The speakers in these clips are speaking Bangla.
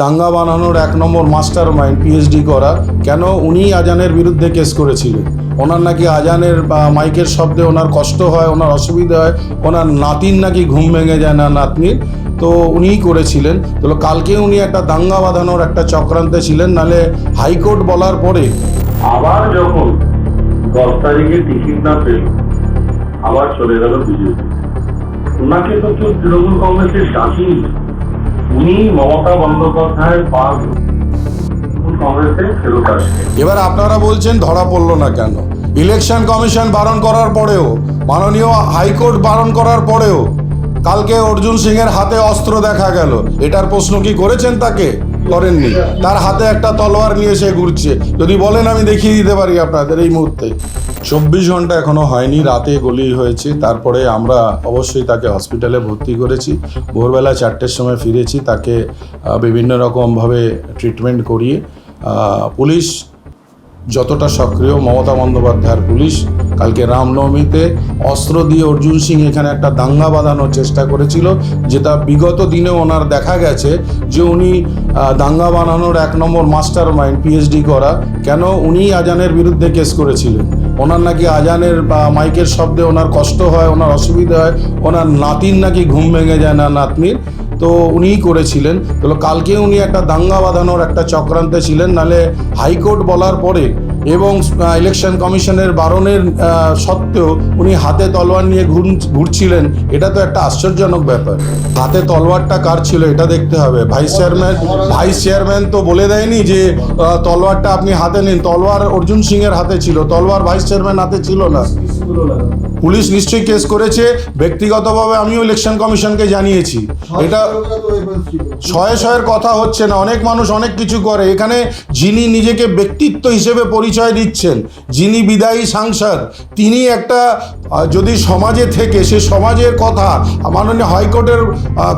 দাঙ্গা বানানোর এক নম্বর মাস্টার মাইন্ড পিএইচডি করা। কেন? উনি আজানের বিরুদ্ধে কেস করেছিলেন। ওনার নাকি আজানের মাইকের শব্দে ওনার কষ্ট হয়, ওনার অসুবিধা হয়, ওনার নাতির নাকি ঘুম ভেঙে যায় না নাতনির? তো উনিই করেছিলেন। তো কালকে উনি একটা দাঙ্গা বাঁধানোর একটা চক্রান্তে ছিলেন, নালে হাইকোর্ট বলার পরে আবার যখন দশ তারিখে টিকিট না পেল আবার চলে গেল বিজেপি। ওনাকে তো তৃণমূল কংগ্রেসের ডাকেনি উনি মমতা এবার আপনারা বলছেন ধরা পড়ল না কেন? ইলেকশন কমিশন বারণ করার পরেও, মাননীয় হাইকোর্ট বারণ করার পরেও, কালকে অর্জুন সিং এর হাতে অস্ত্র দেখা গেল। এটার প্রশ্ন কি করেছেন তাকে? করেননি। তার হাতে একটা তলোয়ার নিয়ে সে ঘুরছে। যদি বলেন, আমি দেখিয়ে দিতে পারি আপনাদের এই মুহূর্তে। চব্বিশ ঘণ্টা এখনও হয়নি, রাতে গলি হয়েছে। তারপরে আমরা অবশ্যই তাকে হসপিটালে ভর্তি করেছি। ভোরবেলা চারটের সময় ফিরেছি, তাকে বিভিন্ন রকমভাবে ট্রিটমেন্ট করিয়ে পুলিশ যতটা সক্রিয় মমতা বন্দ্যোপাধ্যায়ের পুলিশ, কালকে রামনবমীতে অস্ত্র দিয়ে অর্জুন সিং এখানে একটা দাঙ্গা বাঁধানোর চেষ্টা করেছিল, যেটা বিগত দিনে ওনার দেখা গেছে যে উনি দাঙ্গা বানানোর এক নম্বর মাস্টার মাইন্ড পিএইচডি করা, কেন উনি আজানের বিরুদ্ধে কেস করেছিলেন? ওনার নাকি আজানের বা মাইকের শব্দে ওনার কষ্ট হয়, ওনার অসুবিধা হয়, ওনার নাতির নাকি ঘুম ভেঙে যায় না নাতনির? তো উনিই করেছিলেন। তো কালকে উনি একটা দাঙ্গা বাঁধানোর একটা চক্রান্তে ছিলেন, নালে হাইকোর্ট বলার পরে এবং ইলেকশন কমিশনের বারণের সত্ত্বেও উনি হাতে তলোয়ার নিয়ে ঘুর- ঘুরছিলেন। এটা তো একটা আশ্চর্যজনক ব্যাপার। হাতে তলোয়ারটা কার ছিল এটা দেখতে হবে। ভাইস চেয়ারম্যান ভাইস চেয়ারম্যান তো বলে দেয়নি যে তলোয়ারটা আপনি হাতে নিন। তলোয়ার অর্জুন সিং এর হাতে ছিল। তলোয়ার ভাইস চেয়ারম্যান হাতে ছিল না। পুলিশ নিশ্চয়ই কেস করেছে ব্যক্তিগতভাবে আমিও ইলেকশন কমিশনকে জানিয়েছি। এটা শয়ে শয়ের কথা হচ্ছে না অনেক মানুষ অনেক কিছু করে। এখানে যিনি নিজেকে ব্যক্তিত্ব হিসেবে পরিচয় দিচ্ছেন যিনি বিদায়ী সাংসদ তিনি একটা যদি সমাজে থেকে সে সমাজের কথা মাননীয় হাইকোর্টের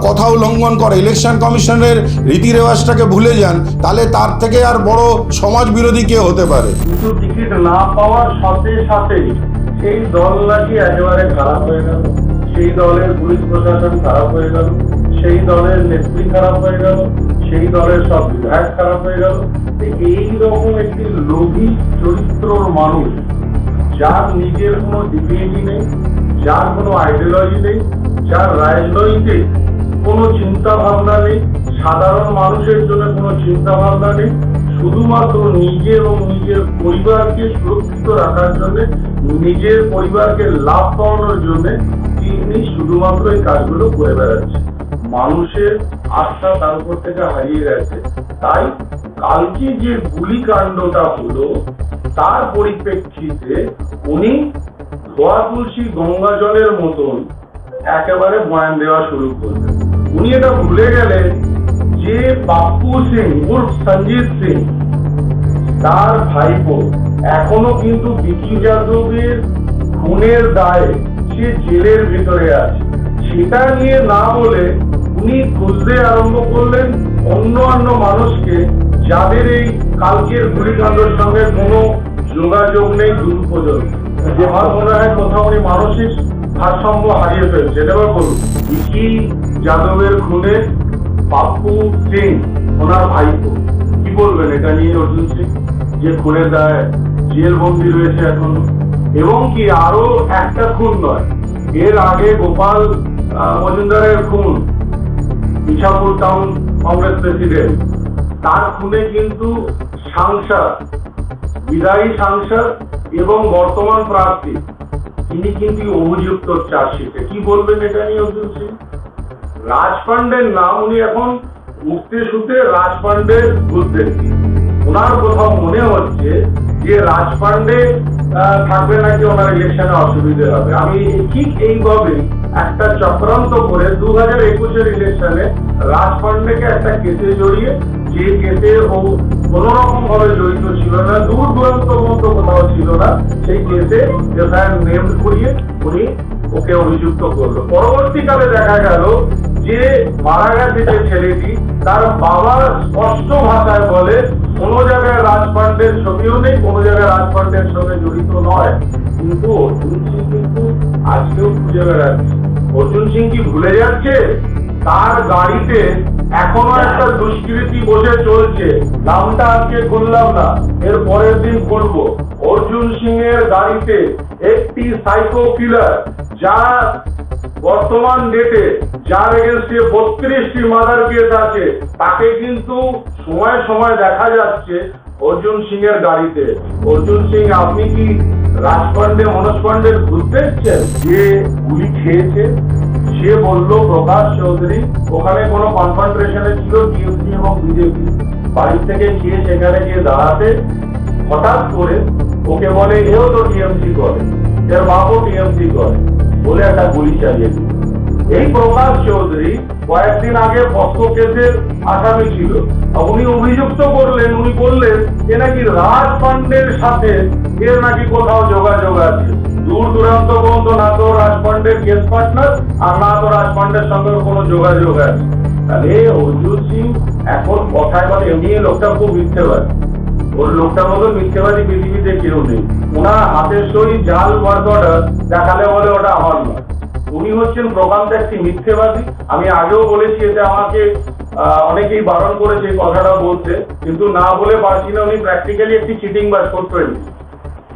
কথা উল্লঙ্ঘন করে ইলেকশন কমিশনের রীতি রেওয়াজটাকে ভুলে যান তাহলে তার থেকে আর বড় সমাজ বিরোধী কে হতে পারে? কিন্তু টিকিট না পাওয়ার সাথে সাথেই সেই দল নাকি একেবারে খারাপ হয়ে গেল। সেই দলের পুলিশ প্রশাসন খারাপ হয়ে গেল। সেই দলের নেত্রী খারাপ হয়ে গেল। সেই দলের সব বিধায়ক খারাপ হয়ে গেল। এই রকম একটি লোভী চরিত্রর মানুষ, যার নিজের কোনো ডিগ্রিটি নেই, যার কোনো আইডিওলজি নেই, যার রাজনৈতিক কোনো চিন্তা ভাবনা নেই, সাধারণ মানুষের জন্য কোনো চিন্তা ভাবনা নেই, শুধুমাত্র নিজে এবং নিজের পরিবারকে সুরক্ষিত রাখার জন্য নিজের পরিবারকে লাভ পাওয়ানোর জন্য তিনি শুধুমাত্র এই কাজগুলো করে বেড়াচ্ছে। মানুষের আস্থা তার উপর থেকে হারিয়ে গেছে। তাই কালকে যে গুলিকাণ্ডটা হলো, তার পরিপ্রেক্ষিতে উনি ধোয়া তুলসী গঙ্গা জলের মতন একেবারে বয়ান দেওয়া শুরু করলেন। উনি এটা ভুলে গেলেন যে বাপ্পু সিং উর্ফ সঞ্জিত সিং, তার ভাইপো এখনও কিন্তু বিকি যাদবের খুনের দায়ে সে জেলের ভিতরে আছে। সেটা নিয়ে না বলে উনি খুঁজতে আরম্ভ করলেন অন্য অন্য মানুষকে যাদের এই কালকের গুলিকাণ্ডের সঙ্গে কোনো যোগাযোগ নেই আমার মনে হয় কোথাও উনি মানসিক ভারসাম্য হারিয়ে ফেলছে এবার বলুন, বিকি যাদবের খুনে বাপ্পু সিং ওনার ভাইপো, কি বলবেন এটা নিয়ে অর্জুন সিং? যে খুনের দায় জেল বন্দি রয়েছে এখন। এবং কি আরও একটা খুন নয়। এর আগে গোপাল মজুমদারের খুন ইছাপুর টাউন কংগ্রেস প্রেসিডেন্ট। তার খুনে কিন্তু সাংসদ, বিদায়ী সাংসদ এবং বর্তমান প্রার্থী, তিনি কিন্তু অভিযুক্ত চার্জশিটে। কি বলবেন এটা নিয়ে অর্জুন সিং? রাজ পান্ডের নাম উনি এখন উঠতে শুতে রাজ পান্ডের বুঝতেন ওনার কোথাও মনে হচ্ছে যে রাজ পান্ডে থাকবে নাকি ওনার ইলেকশনে অসুবিধে হবে। আমি ঠিক এইভাবে একটা চক্রান্ত করে দু হাজার একুশের ইলেকশনে রাজ পান্ডেকে একটা কেসে জড়িয়ে, যে কেসে ও কোন রকম ভাবে জড়িত ছিল না দূর দূরান্ত পর্যন্ত কোথাও ছিল না, সেই কেসে এফআইআর নেম করিয়ে উনি ওকে অভিযুক্ত করল। পরবর্তীকালে দেখা গেল যে মারা গেছে যে ছেলেটি তার বাবা স্পষ্ট ভাষায় বলে কোন জায়গায় রাজ পান্ডের ছবিও নেই, কোন জায়গায় রাজ পান্ডের সঙ্গে জড়িত নয়। কিন্তু অর্জুন সিং কিন্তু আজকেও খুঁজে বেড়াচ্ছে। অর্জুন সিং কি ভুলে যাচ্ছে? তার গাড়িতে এখনও একটা দুষ্কৃতি বসে চলছে। নামটা আজকে খুললাম না, এর পরের দিন খুলবো। অর্জুন সিং এর গাড়িতে একটি সাইকো কিলার যা বর্তমান ডেটে যার এগেন্স্টে বত্রিশটি মাদার কেস আছে, তাকে কিন্তু সময় সময় দেখা যাচ্ছে অর্জুন সিং এর গাড়িতে। অর্জুন সিং, আপনি কি রাজপান্ডে মনোজ ঘুরতে এসছেন যে গুলি খেয়েছে, সে বলল, প্রকাশ চৌধুরী, ওখানে কোনো কনফান্ট্রেশনে ছিল টিএমসি এবং বিজেপি বাড়ি থেকে গিয়ে সেখানে গিয়ে দাঁড়াতে? হঠাৎ করে ওকে বলে, এও তো টিএমসি করে। এর বাপও টিএমসি করে। বলে একটা গুলি চালিয়ে দিল। এই প্রকাশ চৌধুরী কয়েকদিন আগে পস্কো কেসের আসামি ছিল। উনি অভিযুক্ত করলেন, উনি বললেন যে নাকি রাজ পান্ডের সাথে এর নাকি কোথাও যোগাযোগ আছে। দূর দূরান্ত পর্যন্ত না তো রাজ পান্ডের কেস পার্টনার আর না তো রাজ পান্ডের সঙ্গে কোনো যোগাযোগ আছে। তাহলে অর্জুন সিং এখন কথায় বলে এমনি লোকটা খুব মিথ্যেবাদী। ওর লোকটার মতো মিথ্যেবাদী পৃথিবীতে কেউ নেই। ওনার হাতের সই জাল ওয়ার্ক অর্ডার দেখালে বলে ওটা আমার নয়। উনি হচ্ছেন প্রকান্ত একটি মিথ্যেবাদী। আমি আগেও বলেছি এতে আমাকে অনেকেই বারণ করেছে কথাটা বলতে, কিন্তু না বলে পারছি না উনি প্র্যাকটিক্যালি একটি চিটিং বাজ করতেন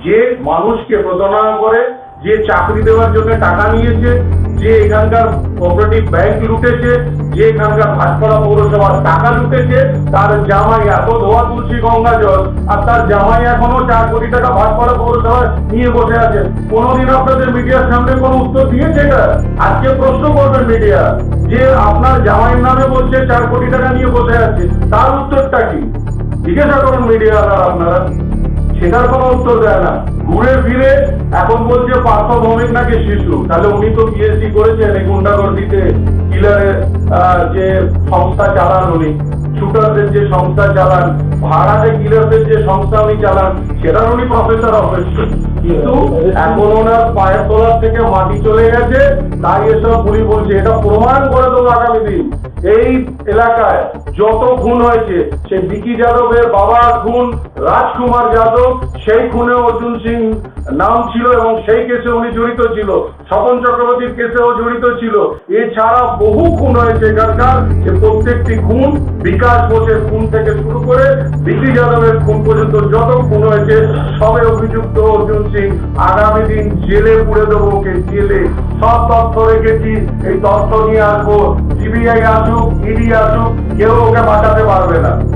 যে মানুষকে প্রতারণা করে, যে চাকরি দেওয়ার জন্য টাকা নিয়েছে, যে এখানকার কোঅপারেটিভ ব্যাংক লুটেছে, যে এখানকার ভাটপাড়া পৌরসভার টাকা লুটেছে, তার জামাই এত ধোয়া তুলসী গঙ্গা জল, আর তার জামাই এখনও চার কোটি টাকা ভাটপাড়া পৌরসভায় নিয়ে বসে আছে। কোনোদিন আপনাদের মিডিয়ার সামনে কোনো উত্তর দিয়েছে এটা? আজকে প্রশ্ন করবেন মিডিয়া যে আপনার জামাইয়ের নামে বলছে, চার কোটি টাকা নিয়ে বসে আছে, তার উত্তরটা কি? জিজ্ঞাসা করুন মিডিয়া আপনারা। সেটার কোনো উত্তর দেয় না। ঘুরে ফিরে এখন বলছে পার্থ ভৌমিক নাকি শিশু। তাহলে উনি তো পিএইচডি করেছেন, এই গুন্ডাগর্দিতে কিলারের যে সংস্থা চালান উনি, শুটারদের যে সংস্থা চালান, ভাড়াতে কিলারদের যে সংস্থা উনি চালান, সেটার উনি প্রফেসর অবশ্যই কিন্তু এখন ওনার পায়ের তলার থেকে মাটি চলে গেছে, তাই এসব পুলি বলছে, এটা প্রমাণ করে দেবো আগামী দিন। এই এলাকায় যত খুন হয়েছে সে বিকি যাদবের বাবা খুন, রাজকুমার যাদব, সেই খুনে অর্জুন সিং নাম ছিল এবং সেই কেসে উনি জড়িত ছিল। স্বপন চক্রবর্তীর কেসেও জড়িত ছিল। এছাড়া বহু খুন হয়েছে এখানকার। যে প্রত্যেকটি খুন বিকাশ বোসের খুন থেকে শুরু করে বিকি যাদবের খুন পর্যন্ত যত খুন হয়েছে, সবে অভিযুক্ত অর্জুন সিং আগামী দিন জেলে পুড়ে দেবো ওকে, জেলে। সব তথ্য রেখেছি, এই তথ্য নিয়ে আসব। সিবিআই আসুক, ইডি আসুক, কেউ ওকে বাঁচাতে পারবে না।